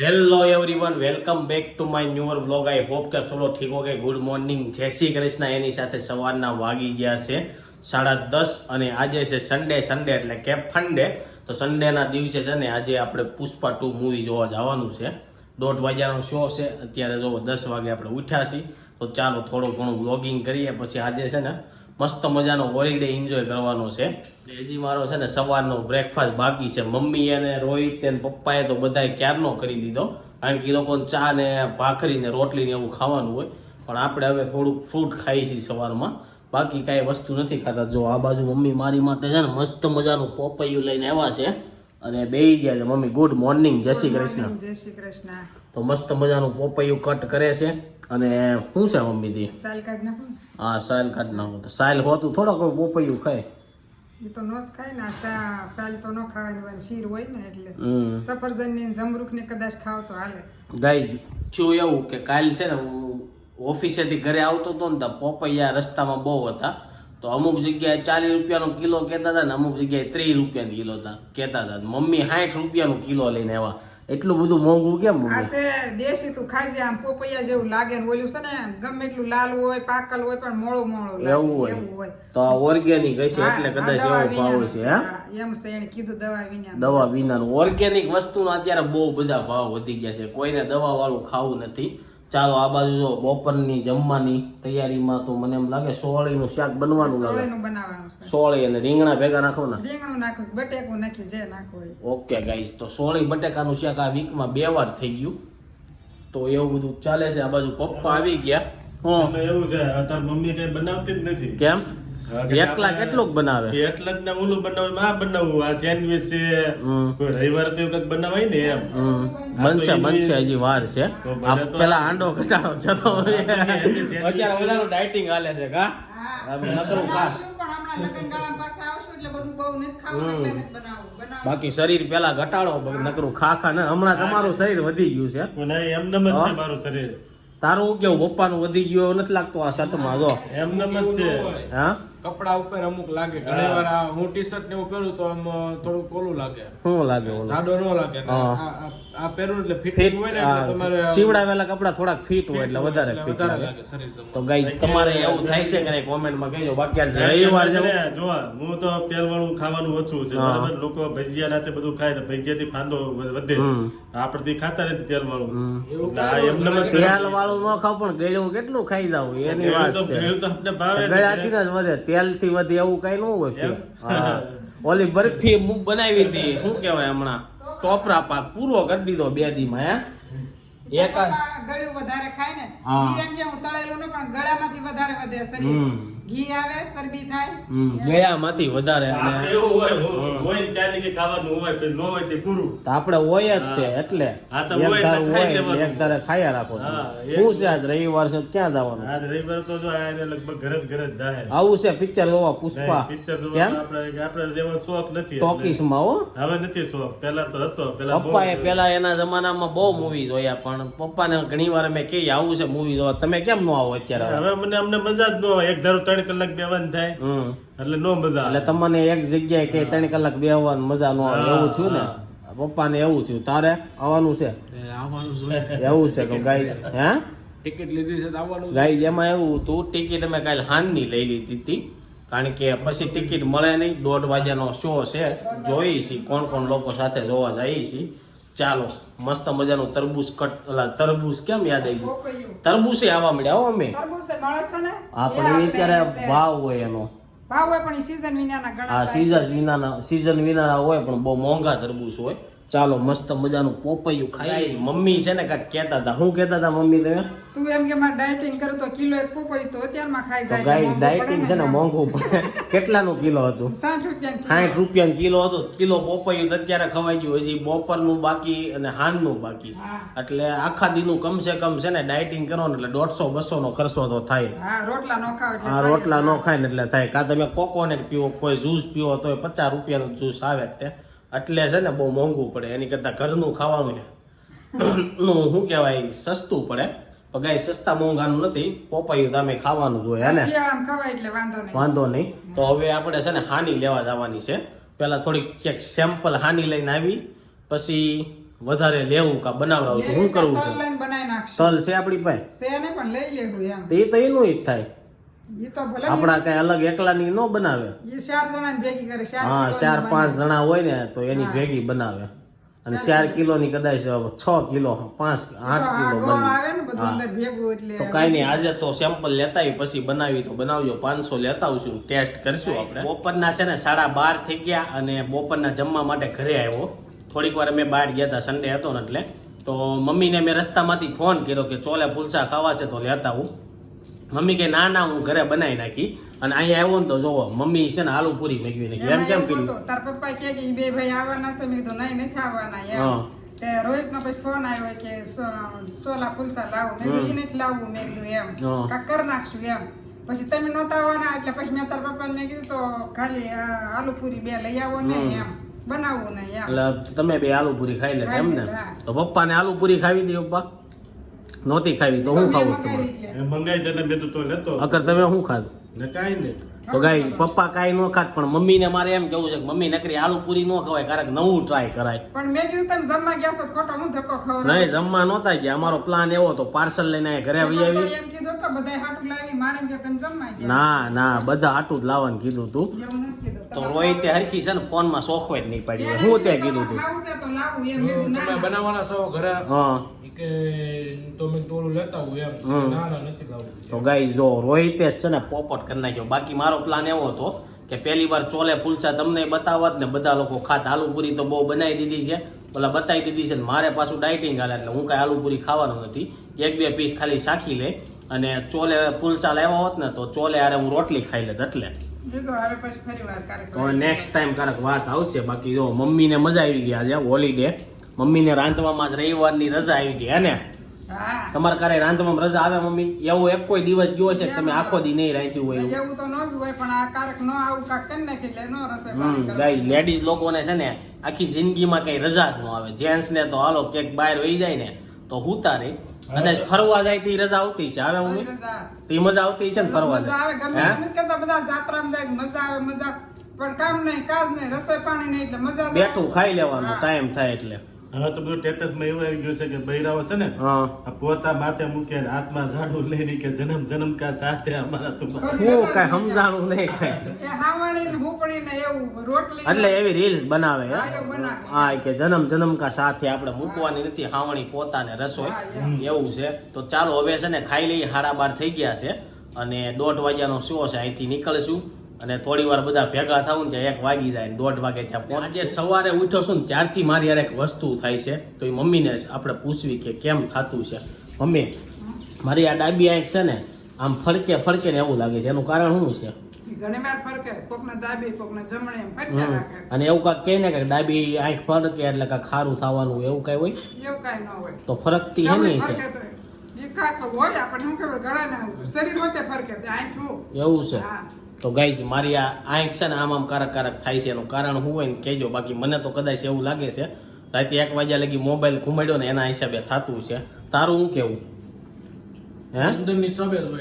Hello everyone welcome back to my newer blog I hope કે ચલો ઠીક okay good morning જય શ્રી કૃષ્ણ. એની સાથે સવારના વાગી ગયા છે સાડા દસ અને આજે છે સન્ડે સન્ડે એટલે કે ફંડે તો સન્ડેના દિવસે છે ને આજે આપણે પુષ્પા ટુ મૂવી જોવા જવાનું છે. દોઢ વાગ્યાનો શો છે. અત્યારે જો દસ વાગે આપણે ઉઠ્યા છીએ. તો ચાલો થોડું ઘણું બ્લોગિંગ કરીએ. પછી આજે છે ને મસ્ત મજાનો હોલિડે એન્જોય કરવાનો છે. એજી મારો છે ને સવારનો બ્રેકફાસ્ટ બાકી છે. મમ્મી અને રોહિત અને પપ્પાએ તો બધાએ ક્યારનો કરી દીધો? કારણ કે એ લોકોને ચા ને ભાખરી ને રોટલી ને એવું ખાવાનું હોય. પણ આપણે હવે થોડુંક ફ્રૂટ ખાઈએ છીએ સવારમાં. બાકી કાંઈ વસ્તુ નથી ખાતા. જો આ બાજુ મમ્મી મારી માટે છે ને મસ્ત મજાનું પોપૈયું લઈને આવ્યા છે. અને બે ગયા છે મમ્મી ગુડ મોર્નિંગ જય શ્રી કૃષ્ણ. જય શ્રી કૃષ્ણ. તો મસ્ત મજાનું પોપૈયું કટ કરે છે. અને શું છે મમ્મી દી? સાલ કાઢ નાખો હા સાયલ કાઢી નાખો. તો સાયલ હોતું થોડો કોઈ પોપૈયું ખાય. એ તો નોસ ખાય ને આ સાલ તો ન ખાવાની હોય શીર હોય ને એટલે. સફરજન ને જમરૂખ ને કદાચ ખાવ તો હાલે. ગાઈઝ થયું એવું કે કાલ છે ને હું ઓફિસેથી ઘરે આવતો હતો ને તો પોપૈયા રસ્તામાં બહુ હતા. તો અમુક જગ્યાએ ચાલીસ રૂપિયાનો કિલો કહેતા હતા ને અમુક જગ્યાએ ત્રીસ રૂપિયાનો કિલો હતા કહેતા હતા. મમ્મી સાઠ રૂપિયાનો કિલો લઈને આવ્યા. એટલું બધું મોંઘું કેમ દેશી તું ખાજે આમ પોપૈયા જેવું લાગે ને ઓલું છે ને ગમે એટલું લાલ હોય પાકલ હોય પણ મોળો મોળો એવું હોય. તો ઓર્ગેનિક હશે એટલે કદાચ એવો ભાવ છે. હા, એમ છે એને કીધું દવા વિના દવા વિના ઓર્ગેનિક વસ્તુના અત્યારે બહુ બધા ભાવ વધી ગયા છે. કોઈને દવા વાળું ખાવું નથી. ચાલો આ બાજુ જો બપોરની જમવાની તૈયારીમાં તો મને એમ લાગે સોળીનું શાક બનવાનું લાગે. સોળીનું બનાવવાનું છે. સોળી અને રીંગણા ભેગા નાખવાના? રીંગણું નાખ્યું બટેકું નાખ્યું જે નાખવું ઓકે ગાઈસ તો સોળી બટેકાનું શાક આ વીકમાં બે વાર થઈ ગયું. તો એવું બધું ચાલે છે. આ બાજુ પપ્પા આવી ગયા. હું. અમે એવું છે તાર મમ્મી કઈ બનાવતી જ નથી. કેમ? એકલા કેટલુંક બનાવે? એટલે જ ને ઓલું બનાવું આ બનાવવું આ સેન્ડવિચ છે કોઈ રવિવાર તો કંઈક બનાવાય ને એમ. હમ. બનશે બનશે હજી વાર છે. પેલા આંડો ઘટાડો જતો અત્યારે વધારે ડાયટિંગ હાલે છે કા? નકરું ખા બનાવશું પણ હમણાં લગ્ન ગાળા પાસે આવશું એટલે બધું બહુ નથી ખાવું એટલે નથી બનાવવું. બનાવવું બાકી શરીર પેલા ઘટાડો નકરું ખા ખા ને. હમણાં તમારું શરીર વધી ગયું છે. એમ છે મારું શરીર. તારું કેવું કેવું? પપ્પાનું વધી ગયું નથી લાગતું આ સતમાં જો. એમને જ છે. હા? કપડા ઉપર અમુક લાગે. ઘણી વાર હું ટી શર્ટ ને એવું પહેરું તો આમ થોડું થોડુંક ઓલું લાગે. શું લાગે ઓલું? જાડો ન લાગે. આ- પહેરું એટલે ફિટ ફિટિંગ હોય ને તમારે સીવડાવેલા કપડા થોડાક ફિટ હોય એટલે વધારે ફિટ લાગે. તો ગાઈઝ તમારે એવું થાય છે કે નહીં? કોમેન્ટમાં કહેજો. બાકી આજે રવિવાર છે. જો હું તો તેલ વાળું ખાવાનું ઓછું છે. બરાબર? લોકો ભજીયા રાતે બધું ખાય તો ભજીયા થી ફાંદો વધે હમ. થી ખાતા નથી છે. તેલ વાળું ન ખાવ પણ ગળ્યું કેટલું ખાઈ જાવ એની વાત છે. ભેળ તો આપણે ભાવે છે. જ વધે. તેલથી વધે એવું કઈ ન હોય હા. ઓલી બરફી બનાવી હતી શું કહેવાય હમણાં ટોપરા પાક પૂરો કરી દીધો બે દીમાં હે એક ગળ્યું વધારે ખાય ને હા. એમ કે હું તળેલું ને પણ ગળામાંથી વધારે વધે શરીર. ઘી આવે ચરબી થાય? હમ, ગળામાંથી વધારે આપણે એવું હોય હોય ત્યાં લગી ખાવાનું હોય ન હોય તે પૂરું. તો આપણે હોય જ તે એટલે હા, તો એક હોય એક તારે ખાયા રાખો હા, છે આજ રવિવાર છે ક્યાં જવાનું? આજ રવિવાર તો જો લગભગ ઘરે ઘરે જ જાય આવું છે પિક્ચર જોવા પુષ્પા. પિક્ચર જોવા આપણે આપણે જેવો શોખ નથી ટોકીસમાં હો. હવે નથી શોખ. પેલા તો હતો પેલા બહુ પપ્પાએ પેલા એના જમાનામાં બહુ મૂવી જોયા પણ પપ્પાને ઘણી વાર મેં કહી આવું છે મૂવી જોવા. તમે કેમ ન આવો અત્યારે? હવે મને અમને મજા જ ન હોય એક ધારો ત્રણ કલાક બેવાનું થાય. એટલે નો મજા એટલે તમને એક જગ્યાએ કે ત્રણ કલાક બેહવાની મજા નો આવે. એવું થયું ને? પપ્પાને એવું થયું. તારે આવવાનું છે? એ એવું છે તો ગાય હે? ટિકિટ લીધી છે આવવાનું ગાઈઝ એમાં એવું હતું ટિકિટ અમે કાલે હાનની લઈ લીધી હતી. કારણ કે પછી ટિકિટ મળે નહીં. દોઢ વાગ્યાનો શો છે. જોઈ છી કોણ કોણ લોકો સાથે જોવા જઈએ છીએ ચાલો મસ્ત મજાનું તરબૂચ કટ ઓલા તરબૂચ કેમ યાદ આવી ગયું? તરબૂચે આવવા મળ્યા હો અમે. હા આપણે અત્યારે ભાવ હોય એનો. ભાવ હોય પણ સીઝન વિનાના આ સીઝન વિનાના સીઝન વિનાના હોય પણ બહુ મોંઘા તરબૂચ હોય. ચાલો મસ્ત મજાનું પોપૈયું ખાઈ મમ્મી છે ને કાંઈક કહેતા હતા. શું કહેતા હતા મમ્મી તમે? તું એમ કે મારે ડાયટિંગ કરું તો કિલો એક પોપૈયું તો અત્યારમાં ખાઈ જાય. ગાઈસ ડાયટિંગ છે ને મોંઘું પડે. કેટલાનું કિલો હતું? સાઠ રૂપિયા સાઠ રૂપિયા કિલો હતો. કિલો પોપૈયું તો અત્યારે ખવાઈ ગયું. હજી બપોરનું બાકી અને હાંજનું બાકી. એટલે આખા દીનું કમસે કમ છે ને ડાયટિંગ કરો ને એટલે દોઢસો બસો નો ખર્ચો તો થાય. હા રોટલા નો ખાવ હા રોટલા નો ખાય ને એટલે થાય. કાં તમે કોકોનેટ પીવો કોઈ જ્યુસ પીવો તો પચાસ રૂપિયાનું જ્યુસ આવે તે. એટલે છે ને બહુ મોંઘું પડે. એની કરતાં ઘરનું ખાવાનું નું શું કહેવાય? સસ્તું પડે. પગાઈ સસ્તા મોંઘાનું નથી. પોપાયું તમે ખાવાનું જોઈએ ને? વાંધો નહીં. તો હવે આપણે છે ને હાની લેવા જવાની છે. પહેલાં થોડીક ક્યાંક સેમ્પલ હાની લઈને આવી. પછી વધારે લેવું કા બનાવડાવું છું. શું કરવું છે? તલ છે આપણી પાસે? છે ને પણ લઈ લેવું એમ. તો એ તો એનું જ થાય. આપણા કઈ અલગ એકલાની ન બનાવે. એ ચાર જણા ભેગી કરે ચાર હા ચાર પાંચ જણા હોય ને તો એની ભેગી બનાવે. અને ચાર કિલોની કદાચ છ કિલો પાંચ આઠ કિલો બને. આવે ને બધું અંદર ભેગું એટલે તો કાંઈ નહીં આજે તો સેમ્પલ લેતા આવી પછી બનાવી તો બનાવજો. પાંચસો લેતા આવશું ટેસ્ટ કરશું આપણે. બપોરના છે ને સાડા બાર થઈ ગયા અને બપોરના જમવા માટે ઘરે આવ્યો. થોડીક વાર અમે બહાર ગયા હતા સન્ડે હતો ને એટલે. તો મમ્મીને મેં રસ્તામાંથી ફોન કર્યો કે ચોલે પુલસા ખાવા છે તો લેતા આવું. મમ્મી કે ના ના હું ઘરે બનાવી નાખી. અને અહીંયા આવ્યો ને તો જોવો મમ્મી છે ને આલુ પૂરી મેળવી નાખી. એમ કેમ કર્યું? તાર પપ્પા કે બે ભાઈ આવવાના છે. મેં કીધું નહીં નથી આવવાના એમ. તે રોહિત નો પછી ફોન આવ્યો કે સોલા પુલસા લાવો. મેં કીધું નથી લાવવું. મેં કીધું એમ. કરી નાખશું એમ. પછી તમે નહોતા આવવાના એટલે પછી મેં તાર પપ્પાને મેં કીધું તો ખાલી આલુ પૂરી બે લઈ આવો ને એમ. બનાવવું નહીં એમ. એટલે તમે બે આલુ પૂરી ખાઈ લે એમ ને. તો પપ્પાને આલુ પૂરી ખાવી દે પપ્પા. નહોતી ખાવી તો હું મેં ખાવું તમારે? મેં તો અગર તમે શું ખાધું? ને તો ગાઈ પપ્પા કાંઈ ન ખાત પણ મમ્મીને મારે એમ કેવું છે કે મમ્મી નકરી આલુ પૂરી ન ખવાય ક્યારેક નવું ટ્રાય કરાય. પણ મેં કીધું તમે જમવા ગયા છો ખોટો હું ધક્કો ખવડાવું? નહીં જમવા નહોતા ગયા. અમારો પ્લાન એવો તો પાર્સલ લઈને ઘરે આવી આવી. એમ કીધું તો બધાય હાટું લાવી મારે કે તમે જમવા ગયા. ના ના બધા હાટુ જ લાવવાનું કીધું તું. તો રોહિતે હરખી છે ને ફોનમાં સોખવાય જ નહીં પાડી. હું ત્યાં કીધું તું. તો ના ના. બનાવવાના છો ઘરે? હા. કે તો મેં લેતા હું એમ. ના ના નથી લાવવું તો ગાઈ જો રોહિતે છે ને પોપટ કરી નાખ્યો. બાકી મારો પ્લાન એવો હતો કે પહેલી વાર ચોલે ફૂલસા તમને બતાવત ને બધા લોકો ખાત આલુપુરી તો બહુ બનાવી દીધી છે. ઓલા બતાવી દીધી છે ને મારે પાછું ડાયટિંગ હાલે એટલે હું કાંઈ આલુપુરી ખાવાનું નથી. એક બે પીસ ખાલી શાખી લે અને ચોલે ફૂલસા લાવ્યા હોત ને તો ચોલે આરે હું રોટલી ખાઈ લેત એટલે. નેક્સ્ટ ટાઈમ કારક વાત આવશે. બાકી જો મમ્મીને મજા આવી ગઈ આજે હોલિડે મમ્મીને રાંધવામાં જ રવિવારની રજા આવી ગઈ હે ને? હા. તમારે ક્યારે રાંધવામાં રજા આવે મમ્મી? એવો એક કોઈ દિવસ ગયો છે તમે આખો દી નહીં રાંધ્યું હોય એવું? તો ન જ હોય પણ આ કારક ન આવું કાક કરી નાખી એટલે ન રસોઈ. ગાઈઝ લેડીઝ લોકોને છે ને આખી જિંદગીમાં કઈ રજા જ ન આવે. જેન્ટ્સ ને તો હાલો કેક બહાર વહી જાય ને તો હુતા રે. કદાચ ફરવા જાય તે રજા આવતી છે આવે મમ્મી? તે મજા આવતી છે ને ફરવા જાય? આવે ગમે કહેતા બધા જાત્રામાં જાય મજા આવે મજા. પણ કામ નહીં કાજ નહીં રસોઈ પાણી નહીં એટલે મજા બેઠું ખાઈ લેવાનું ટાઈમ થાય એટલે. હવે તો બધું સ્ટેટસમાં એવું આવી ગયું છે કે બૈરાઓ છે ને આ પોતા માથે મૂકે આત્મા હાથમાં ઝાડુ લઈને કે જન્મ જન્મ કા સાથે અમારા તો હું કઈ સમજાણું નહીં કઈ. એ હાવણી ને હુપડી ને એવું રોટલી એટલે એવી રીલ્સ બનાવે હે? કે જન્મ જન્મ કા સાથે આપણે મૂકવાની નથી હાવણી પોતાને રસોઈ. એવું છે. તો ચાલો હવે છે ને ખાઈ લઈ હાડા બાર થઈ ગયા છે. અને દોઢ વાગ્યાનો શો છે અહીંથી નીકળશું. અને થોડી વાર બધા ભેગા થવું ને એક વાગી જાય દોઢ વાગે ત્યાં પહોંચ આજે સવારે ઉઠ્યો છું ને ત્યારથી મારી યાર એક વસ્તુ થાય છે. તો એ મમ્મીને આપણે પૂછવી કે કેમ થતું છે. મમ્મી મારી આ ડાબી આંખ છે ને આમ ફરકે ફરકે ને એવું લાગે છે. એનું કારણ શું છે. અને એવું કાંઈક કહે ને કે ડાબી આંખ ફરકે એટલે કાંઈક ખારું થવાનું એવું કઈ હોય? એવું કાંઈ ન હોય. તો ફરકતી હે નહીં છે. એવું છે. તો ગાઈઝ મારી આ આંખ છે ને આમ આમ કારક કારક થાય છે. એનું કારણ શું હોય ને કહેજો. બાકી મને તો કદાચ એવું લાગે છે. રાતે એક વાગ્યા લગી મોબાઈલ ઘુમાડ્યો ને એના હિસાબે થતું છે. તારું શું કેવું હે?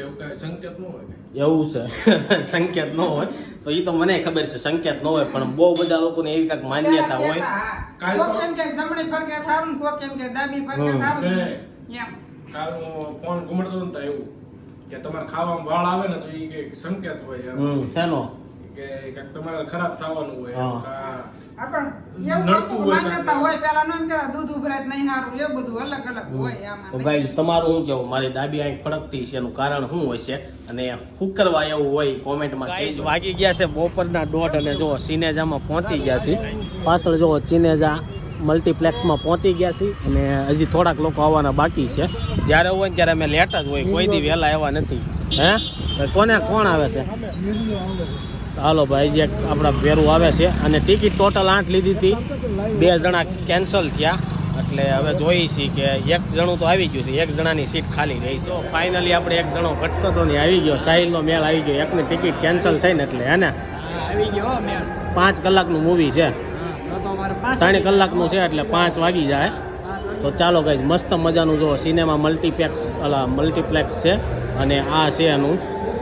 એવું સંકેત ન હોય એવું છે. સંકેત ન હોય. તો એ તો મને ખબર છે સંકેત ન હોય પણ બહુ બધા લોકોને એવી કાંઈક માન્યતા હોય. કોક એમ કે ડાબી ફરકે. એમ. કાલ ફોન ઘુમાડતો એવું. કે તમારે ખાવામાં વાળ આવે ને તો એ કે સંકેત હોય શેનો? કે કંઈક તમારે ખરાબ થવાનું હોય તો નહીં હારું એવું બધું અલગ અલગ હોય આમાં. તો ગાઈઝ તમારું શું કેવું? મારી ડાબી આંખ ફડકતી છે એનું કારણ શું હોય છે? અને શું કરવા એવું હોય કોમેન્ટમાં ગાઈઝ વાગી ગયા છે બપોરના દોઢ અને જો સિનેજામાં પહોંચી ગયા છે. પાછળ જો સિનેજા મલ્ટીપ્લેક્સમાં પહોંચી ગયા છે અને હજી થોડાક લોકો આવવાના બાકી છે. જ્યારે હોય ને ત્યારે અમે લેટ જ હોય કોઈ દી વહેલા આવ્યા નથી. હે? કોને કોણ આવે છે? હાલો ભાઈ જે આપણા ભેરું આવે છે અને ટિકિટ ટોટલ આઠ લીધી હતી. બે જણા કેન્સલ થયા. એટલે હવે જોઈએ છીએ કે એક જણું તો આવી ગયું છે એક જણાની સીટ ખાલી રહી છે. ફાઇનલી આપણે એક જણો ઘટતો તો નહીં આવી ગયો. સાહિલનો મેળ આવી ગયો. એકની ટિકિટ કેન્સલ થઈને એટલે હે ને? આવી ગયો પાંચ કલાકનું મૂવી છે. ત્રણ કલાકનું છે એટલે પાંચ વાગી જાય. તો ચાલો ગઈ મસ્ત મજાનું જો સિનેમા મલ્ટીપ્લેક્સ અલા મલ્ટીપ્લેક્સ છે. અને આ છે એનું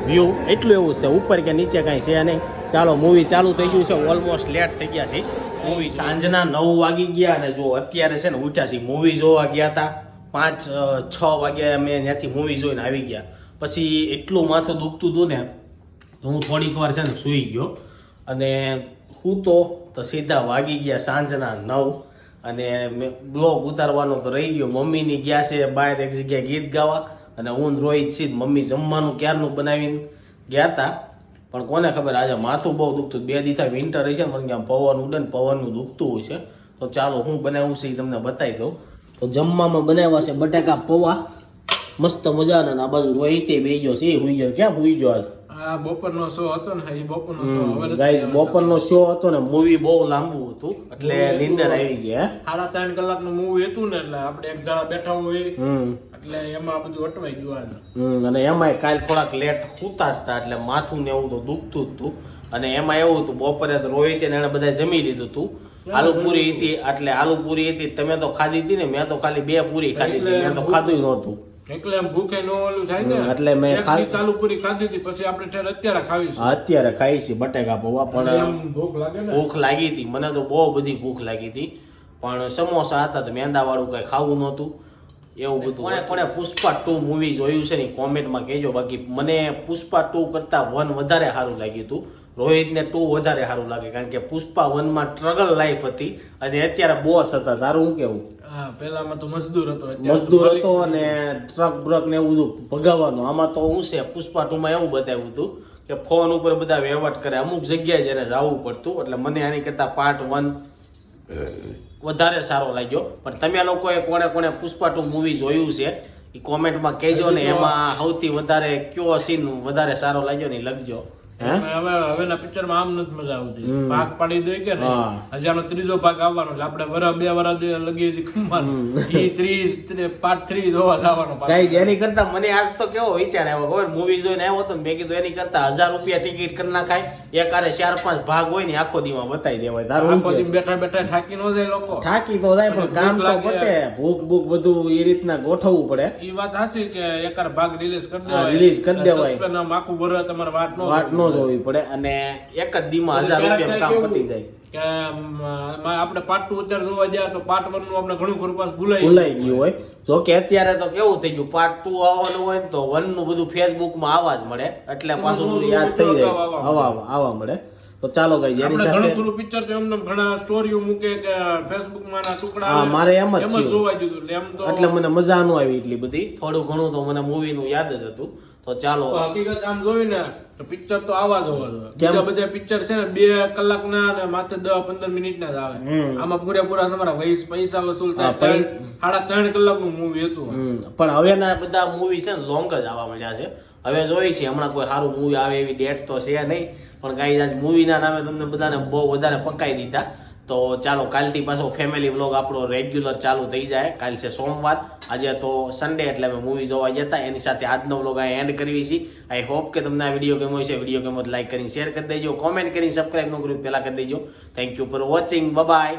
વ્યૂ એટલું એવું છે ઉપર કે નીચે કાંઈ છે નહીં. ચાલો મૂવી ચાલુ થઈ ગયું છે ઓલમોસ્ટ લેટ થઈ ગયા છે મૂવી સાંજના નવ વાગી ગયા અને જો અત્યારે છે ને ઉઠ્યા છે મૂવી જોવા ગયા હતા પાંચ છ વાગ્યા અમે ત્યાંથી મૂવી જોઈને આવી ગયા. પછી એટલું માથું દુખતું હતું ને હું થોડીક વાર છે ને સૂઈ ગયો. અને હું તો સીધા વાગી ગયા સાંજના નવ અને બ્લોગ ઉતારવાનો તો રહી ગયો. મમ્મીની ગયા છે બહાર એક જગ્યાએ ગીત ગાવા અને હું રોહિત સીધ મમ્મી જમવાનું ક્યારનું બનાવીને ગયા હતા પણ કોને ખબર આજે માથું બહુ દુખતું બે દિવસા વિન્ટર છે મને આમ પવન ઉડે ને પવનનું દુખતું હોય છે. તો ચાલો હું બનાવું છે એ તમને બતાવી દઉં. તો જમવામાં બનાવ્યા છે બટાકા પૌવા. મસ્ત મજાના આ બાજુ રોહિતે બે ગયો છે. હુઈ ગયો. ક્યાં હુઈ ગયો આજ? આ બપોરનો શો હતો ને એ બપોરનો શો હવે નથી બપોરનો શો હતો ને મૂવી બહુ લાંબુ હતું એટલે નીંદર આવી ગઈ હે? સાડા ત્રણ કલાકનું મૂવી હતું ને એટલે આપણે એક ધારા બેઠા હોય એટલે એમાં બધું અટવાઈ ગયું આજે. અને એમાંય કાલ થોડાક લેટ સૂતા હતા એટલે માથું ને એવું તો દુખતું જ હતું અને એમાં એવું હતું બપોરે તો રોહિતે ને એને બધા જમી લીધું હતું આલુ પૂરી હતી એટલે આલુ પૂરી હતી તમે તો ખાધી હતી ને મેં તો ખાલી બે પૂરી ખાધી હતી મેં તો ખાધું નહોતું. એટલે એમ ભૂખે નો ઓલું થાય ને. એટલે મેં ચાલુ પૂરી ખાધી હતી પછી આપણે ઠેર અત્યારે ખાવી અત્યારે ખાઈ છે બટેકા પૌવા પણ ભૂખ લાગે ને. ભૂખ લાગી હતી. મને તો બહુ બધી ભૂખ લાગી હતી. પણ સમોસા હતા તો મેંદા વાળું કઈ ખાવું નહોતું. એવું બધું કોને કોને પુષ્પા ટુ મૂવી જોયું છે ને કોમેન્ટમાં કહેજો. બાકી મને પુષ્પા ટુ કરતા વન વધારે સારું લાગ્યું હતું. રોહિતને ટુ વધારે સારું લાગે કારણ કે પુષ્પા વનમાં સ્ટ્રગલ લાઈફ હતી. અને અત્યારે બોસ હતા. તારું શું કેવું? પેલામાં તો મજદૂર હતો અત્યારે મજદૂર હતો અને ટ્રક બ્રક ને એવું બધું ભગાવવાનું. આમાં તો શું છે પુષ્પા ટુમાં એવું બતાવ્યું હતું કે ફોન ઉપર બધા વહેવટ કરે. અમુક જગ્યાએ જેને જવું પડતું. એટલે મને આની કરતા પાર્ટ વન વધારે સારો લાગ્યો. પણ તમે લોકોએ કોણે કોણે પુષ્પા ટુ મૂવી જોયું છે એ કોમેન્ટમાં કહેજો ને એમાં સૌથી વધારે કયો સીન વધારે સારો લાગ્યો ને લખજો. હવેના પિક્ચરમાં આમ નથી મજા આવતી. પાક પાડી દે કે ને હજી આનો ત્રીજો ભાગ આવવાનો એટલે આપણે વરસ બે વરસ જે લગી હજી ખમવાનું. ઈ ત્રીસ પાર્ટ થ્રી જોવા જવાનો. ગાઈઝ એની કરતા મને આજ તો કેવો વિચાર આવ્યો. ખબર મૂવી જોઈને આવ્યો તો મેં કીધું એની કરતા હજાર રૂપિયા ટિકિટ કરી નાખાય. એક આરે ચાર પાંચ ભાગ હોય ને આખો દીમાં બતાવી દેવાય. તારું આખો દી બેઠા બેઠા થાકી નો જાય લોકો. થાકી તો જાય પણ કામ તો પતે. ભૂખ ભૂખ બધું એ રીતના ગોઠવવું પડે. ઈ વાત સાચી કે એકાર ભાગ રિલીઝ કરી દેવાય. રિલીઝ કરી દેવાય. આખું ભરે તમારે ન વાટ ન જોવી પડે અને એક જ દીમાં હજાર રૂપિયા કામ પતી જાય. કે આપણે પાર્ટ ટુ અત્યારે જોવા જાય તો પાર્ટ વનનું આપણે ઘણું ખરું પાસ ભૂલાઈ ભૂલાઈ ગયું હોય. જો કે અત્યારે તો કેવું થઈ ગયું પાર્ટ ટુ આવવાનું હોય ને તો વનનું બધું ફેસબુકમાં આવા જ મળે એટલે પાછું યાદ થઈ જાય. આવા આવવા મળે. તો ચાલો ગઈ જેની સાથે ઘણું ખરું પિક્ચર તો એમને ઘણા સ્ટોરીઓ મૂકે કે ફેસબુકમાં ના ટુકડા હા, મારે એમ જ એમ જોવા એટલે એમ તો એટલે મને મજા ન આવી એટલી બધી. થોડું ઘણું તો મને મૂવી નું યાદ જ હતું. તો ચાલો. હકીકત આમ જોયું ને તો પિક્ચર તો આવા જ હોવા જોઈએ. બીજા બધા પિક્ચર છે ને બે કલાક ના ને માત્ર દસ પંદર મિનિટ ના જ આવે. આમાં પૂરેપૂરા તમારા વૈસ પૈસા વસૂલ થાય. સાડા ત્રણ કલાકનું મૂવી હતું. પણ પણ હવેના બધા મૂવી છે ને લોંગ જ આવવા મળ્યા છે. હવે જોઈ છે હમણાં કોઈ સારું મૂવી આવે એવી ડેટ તો છે નહીં. પણ ગાઈ આજ મૂવીના નામે તમને બધાને બહુ વધારે પકાઈ દીધા. તો ચાલો કાલથી પાછો ફેમિલી વ્લોગ આપણો રેગ્યુલર ચાલુ થઈ જાય. કાલ છે સોમવાર. આજે તો સન્ડે એટલે અમે મૂવી જોવા જતા એની સાથે આજનો વ્લોગ અહીં એન્ડ કરવી છે. આઈ હોપ કે તમને આ વીડિયો ગમ્યો છે વીડિયો ગમ્યો લાઈક કરીને શેર કરી દેજો. કોમેન્ટ કરીને સબસ્ક્રાઈબ ન કર્યું પહેલાં કરી દેજો. Thank you for watching bye